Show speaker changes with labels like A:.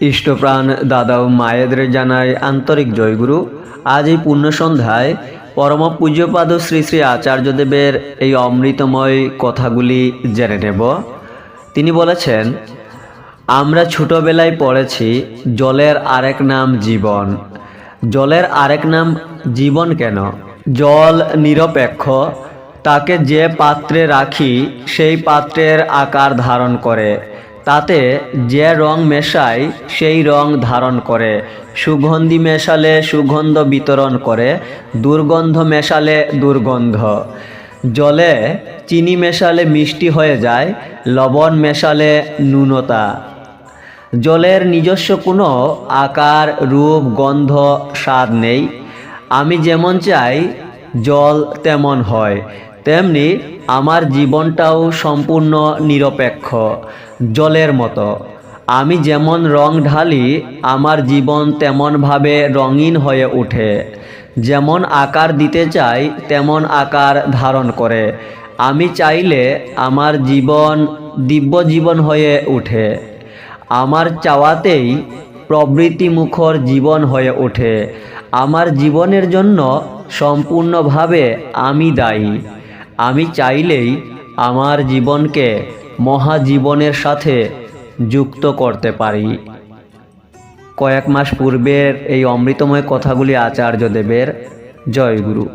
A: ইষ্টপ্রাণ দাদা ও মায়েদের জানাই আন্তরিক জয়গুরু। আজ এই পূর্ণ সন্ধ্যায় পরম পূজ্যপাদ শ্রী শ্রী আচার্যদেবের এই অমৃতময় কথাগুলি জেনে নেব। তিনি বলেছেন, আমরা ছোটবেলায় পড়েছি, জলের আরেক নাম জীবন। জলের আরেক নাম জীবন কেন? জল নিরপেক্ষ, তাকে যে পাত্রে রাখি, সেই পাত্রের আকার ধারণ করে। তাতে যে রং মেশায়, সেই রং ধারণ করে। সুগন্ধি মেশালে সুগন্ধ বিতরণ করে, দুর্গন্ধ মেশালে দুর্গন্ধ। জলে চিনি মেশালে মিষ্টি হয়ে যায়, লবণ মেশালে নুনতা জলের নিজস্ব কোনো আকার, রূপ, গন্ধ, স্বাদ নেই। আমি যেমন চাই, জল তেমন হয়। তেমনি আমার জীবনটাও সম্পূর্ণ নিরপেক্ষ, জলের মতো। আমি যেমন রং ঢালি, আমার জীবন তেমনভাবে রঙিন হয়ে ওঠে। যেমন আকার দিতে চাই, তেমন আকার ধারণ করে। আমি চাইলে আমার জীবন দিব্য জীবন হয়ে ওঠে। আমার চাওয়াতেই প্রবৃত্তিমুখর জীবন হয়ে ওঠে। আমার জীবনের জন্য সম্পূর্ণভাবে আমি দায়ী। আমি চাইলেই আমার জীবনকে মহাজীবনের সাথে যুক্ত করতে পারি। কয়েক মাস পূর্বের এই অমৃতময় কথাগুলি আচার্য দেবের গুরু